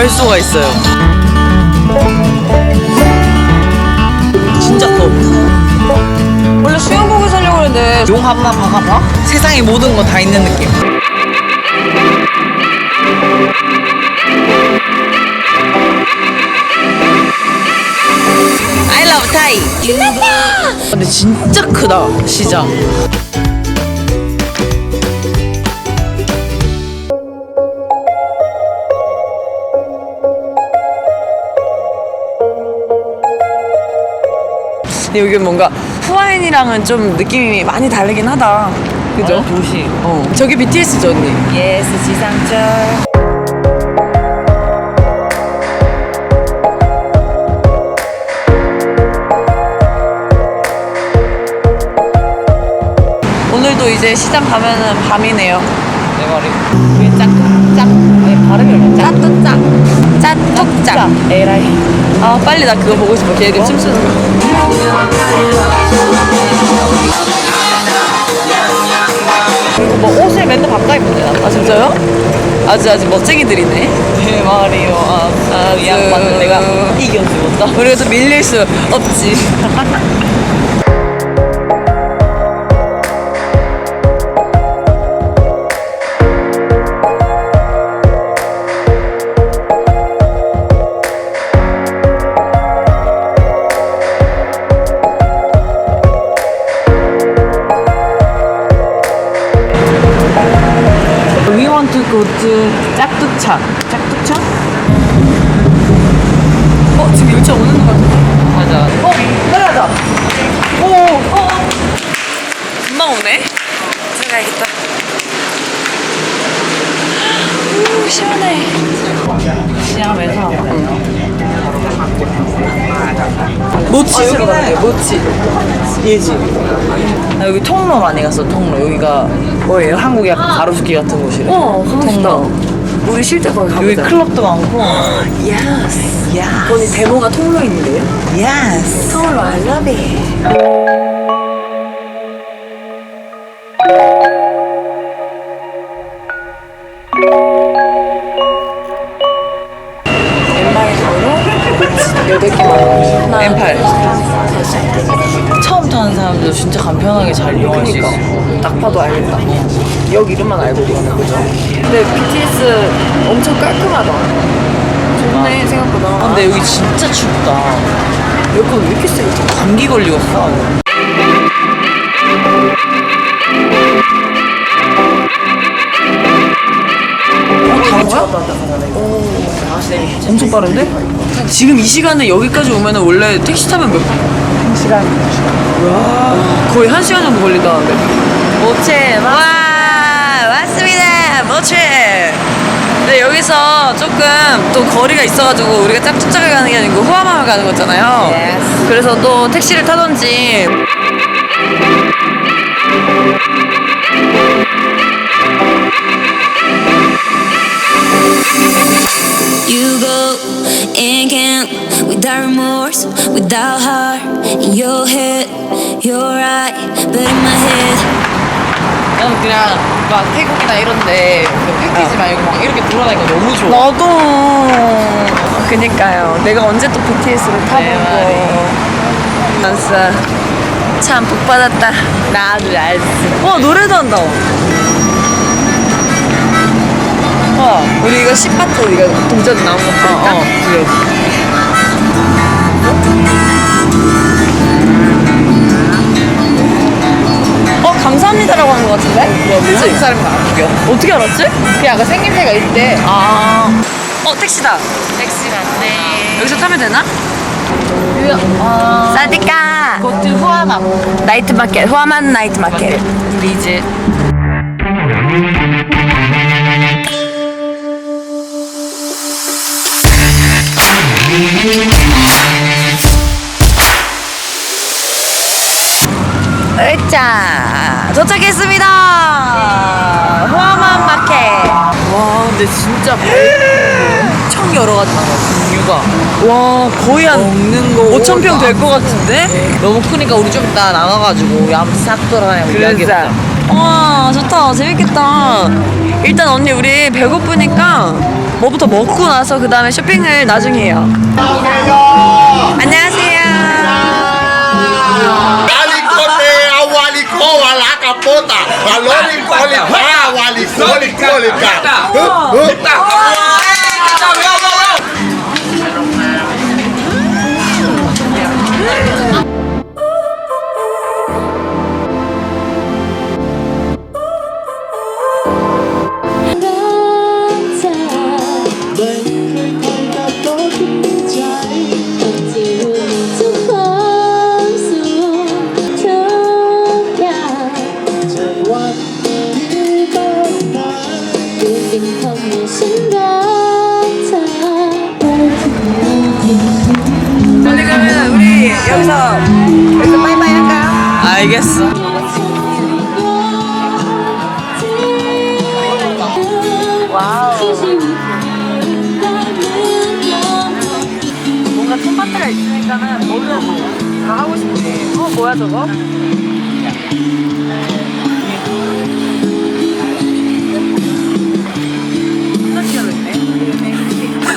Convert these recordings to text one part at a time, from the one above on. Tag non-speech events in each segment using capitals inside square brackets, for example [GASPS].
구할 수가 있어요. 진짜 커. 원래 수영복을 사려고 했는데 용 한번 박아봐. 세상에 모든 거 다 있는 느낌. I love Thai. 근데 진짜 크다 시장. 근데 여기 뭔가 후아인이랑은 좀 느낌이 많이 다르긴 하다. 그죠? 도시. 어. 저기 BTS죠, 언니? 예스 지상철 오늘도 이제 시장 가면은 밤이네요. 내 말이 그게 짝짝 아니 발음이 짝 짜뚜짝. 짜뚝짝. 에라이 아, 빨리 나 그거 보고 싶어. 걔네들 춤추는 거. 그리고 뭐 옷을 맨날 바꿔 입는데 나 아, 진짜요? 아주 아주 멋쟁이들이네. 내 말이요 아, 이 양반을 내가 이겨주었다 우리가 좀 밀릴 수 없지. [LAUGHS] To 짝뚝차. 짝뚝차? 어, 지금 열차 오는 것 같은데? 맞아 어, 빨리하자. 오, 어, 금방 오네. 들어가야겠다. 오, 시원해. 시험에서 모치스로 가야 돼, 모치. 얘지. 나 여기 통로 많이 갔어, 통로. 여기가 뭐예요? 한국 약간 가로수길 같은 곳이래. 어 통로. 우리 쉴 때 거기 여기 가보자 클럽도 많고. 예스. 언니 데모가 통로에 있는데요? 예스. 통로 I love it 8개만 M8 처음 타는 사람도 진짜 간편하게 잘 이용할 그러니까. 수 있어. 딱 봐도 알겠다. 역 이름만 알고 그러는 거죠? 근데 BTS 엄청 깔끔하다. 좋네 아. 생각보다. 아, 근데 여기 진짜 춥다. 에어컨 왜 이렇게 세지? 감기 걸리겠어. 어, 어 당황하다. 오, 아, 엄청 빠른데? 지금 이 시간에 여기까지 오면 원래 택시 타면 몇 분? 한 시간. 와, 거의 한 시간 정도 걸린다는데. 모체, 와, 왔습니다. 모체. 근데 여기서 조금 또 거리가 있어가지고 우리가 짝짝짝을 가는 게 아니고 후아맘을 가는 거잖아요. Yes. 그래서 또 택시를 타던지 You go camp without remorse, without heart. In your head, you're right, but in my head. 나는 그냥 막 태국이나 이런데 그 패키지 말고 막 이렇게 돌아다니는 거 너무 좋아. 나도. 그니까요. 내가 언제 또 BTS를 타보고 알았어 참 복받았다. 나도 알지. 와 노래도 한다 이거 10바트 우리가 동전 나온 거 볼까? 어, 그래. 어 감사합니다라고 하는 거 같은데? 한국 그치? 사람이 안 웃겨 어떻게 알았지? 그냥 아까 생김새가 있대 아. 어 택시다 택시 맞네 여기서 타면 되나? 어, 사디까 고트 후아맘 나이트 마켓 후아만 나이트 마켓 리즈 으 짜 도착했습니다. 후아만 마켓. 와 근데 진짜 엄청 여러 가지 나와 종류가. 와 거의 한 먹는 거 5천 평 될 것 같은데? 너무 크니까 우리 좀 이따 나가가지고 한번 싹 돌아다니고 이야기해보자 와 좋다. 재밌겠다. 일단 언니 우리 배고프니까 뭐부터 먹고 나서 그 다음에 쇼핑을 나중에 해요. 안녕하세요. Alô, alaca puta! Alô, licolica! Alicolica! Licolica! 뭐야 저거?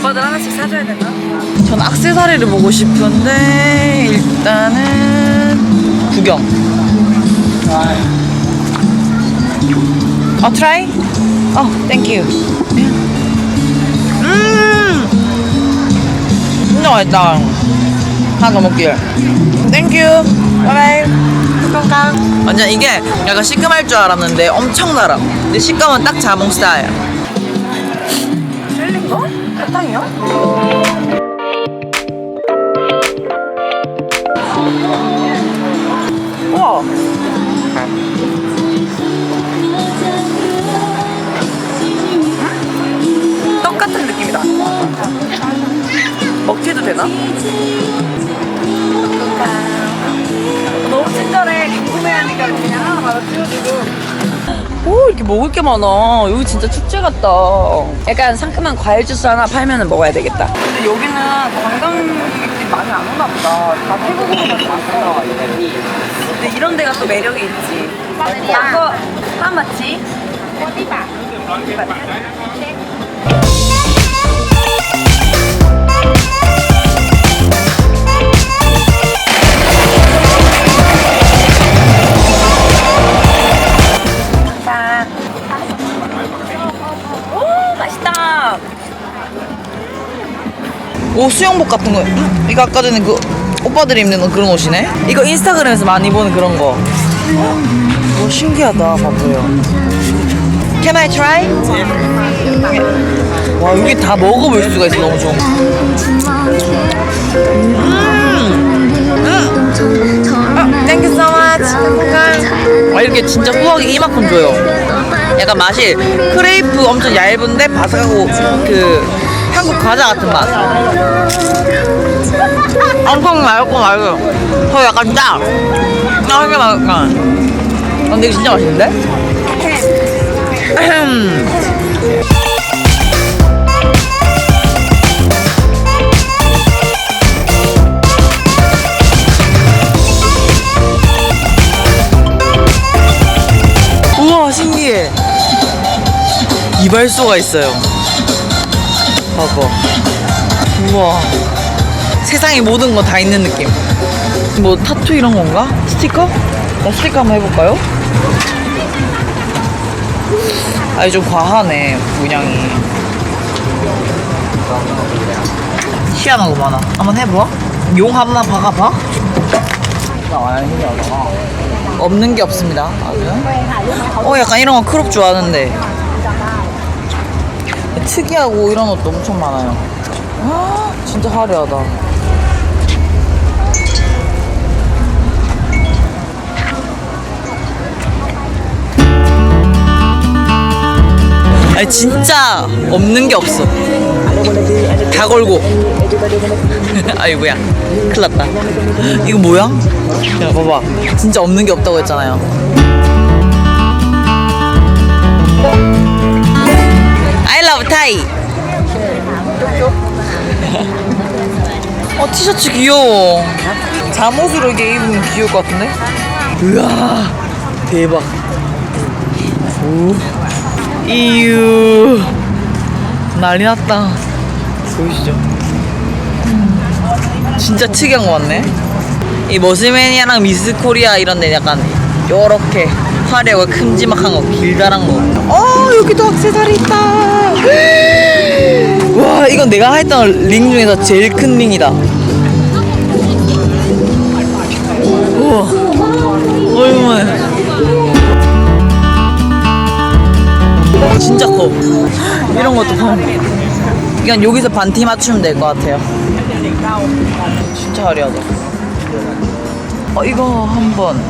오빠들 하나씩 사줘야 되나? 전 악세사리를 보고 싶은데 일단은 구경. 어 트라이? 어 땡큐. 음 진짜 맛있다. 하나 더 먹길. 땡큐. 바이바이. 완전 이게 약간 시큼할 줄 알았는데 엄청 달아. 근데 식감은 딱 자몽 스타일. 거? 사탕이요? 오 이렇게 먹을 게 많아. 여기 진짜 축제 같다. 약간 상큼한 과일 주스 하나 팔면은 먹어야 되겠다. 근데 여기는 관광객들이 많이 안 오나 보다. 다 태국으로만 왔어. 근데 이런 데가 또 매력이 있지. 이거 how much? 오 오 수영복 같은 거. 음, 이거 아까 전에 그 오빠들이 입는 그런 옷이네. 이거 인스타그램에서 많이 보는 그런 거. 오 신기하다. 봐봐요. Can I try? 와 여기 다 먹어볼 수가 있어 너무 좋은 거. Thank you so much. 와 이렇게 진짜 후하게 이만큼 줘요. 약간 맛이 크레이프 엄청 얇은데 바삭하고 그 한국 과자 같은 맛. 엄청 맑고 맑아요. 저 약간 짜. 짜게 맛있다. 아, 근데 이거 진짜 맛있는데? [CLEARS THROAT] 우와 신기해 이발소가 있어요 봐봐 우와. 세상에 모든 거 다 있는 느낌. 뭐 타투 이런 건가? 스티커? 어, 스티커 한번 해볼까요? 아니 좀 과하네 문양이. 희한한 거 많아. 한번 해봐. 용 하나 박아봐. 없는 게 없습니다. 아주. 어 약간 이런 거 크롭 좋아하는데 특이하고 이런 옷도 엄청 많아요. 아 진짜 화려하다. 아니 진짜 없는 게 없어. 다 걸고. [LAUGHS] 아이고야. 큰일 났다. 이거 뭐야? 야 봐봐. 진짜 없는 게 없다고 했잖아요 I love Thai 어 티셔츠 귀여워 잠옷으로 이게 입으면 귀여울 것 같은데? 우와 대박 오 이유 난리 났다. 보이시죠? 진짜 특이한 거 같네. 이 머슬매니아랑 미스 코리아 이런 데 약간 요렇게 화려하고 큼지막한 거, 길다란 거. 어, 여기도 액세서리 있다. [GASPS] 와, 이건 내가 했던 링 중에서 제일 큰 링이다. 우와. 얼마나. 진짜 커. [GASPS] 이런 것도 커. 그냥 여기서 반티 맞추면 될 것 같아요. 진짜 화려하다. 어, 이거 한번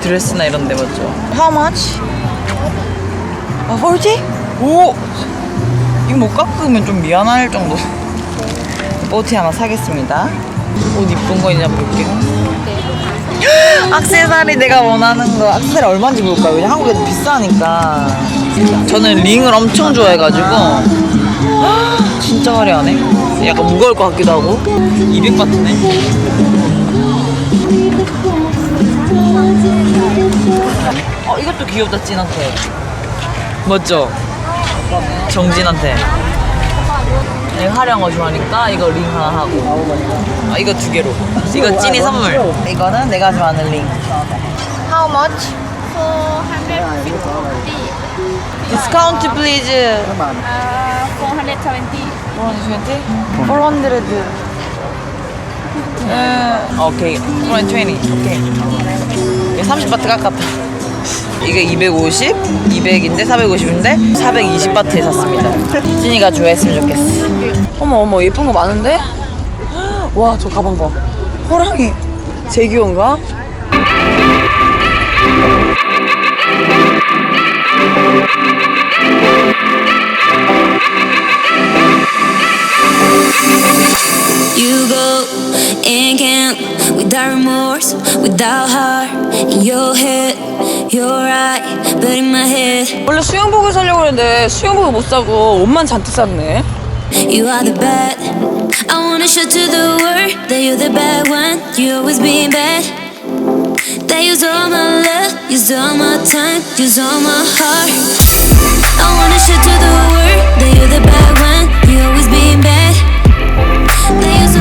드레스나 이런 데 맞죠? How much? 아, 40? 오! 이거 못 깎으면 좀 미안할 정도. 보티 하나 사겠습니다. 옷 이쁜 거 있냐 볼게요. 악세사리 내가 원하는 거 악세사리 얼마인지 볼까요? 왜냐 한국에도 비싸니까 저는 링을 엄청 좋아해가지고 진짜 화려하네 약간 무거울 것 같기도 하고 200바트네 어 이것도 귀엽다 찐한테 멋져. 정진한테. 내가 화려한 거 좋아하니까 이거 링 하나 하고. 아 이거 두 개로. 이거 찐이 선물. 이거는 내가 좋아하는 링. How much? 450 Discount please. uh, 420 420? 400 음, 오케이 420 오케이 이게 30바트 깎았다 이게 250, 200인데 450인데 420바트에 샀습니다 찐이가 좋아했으면 좋겠어 어머 어머 예쁜 거 많은데? [GASPS] 와 저 가방 봐 호랑이 제규어인가? without remorse, without heart. In your head, you're right, but in my head, 원래 수영복을 사려고 했는데 수영복을 못 사고 옷만 잔뜩 샀네 you are the bad. I wanna show to the world that you're the bad one. You always being bad. That use all my love, use all my time, use all my heart. I wanna show to the world that you're the bad one.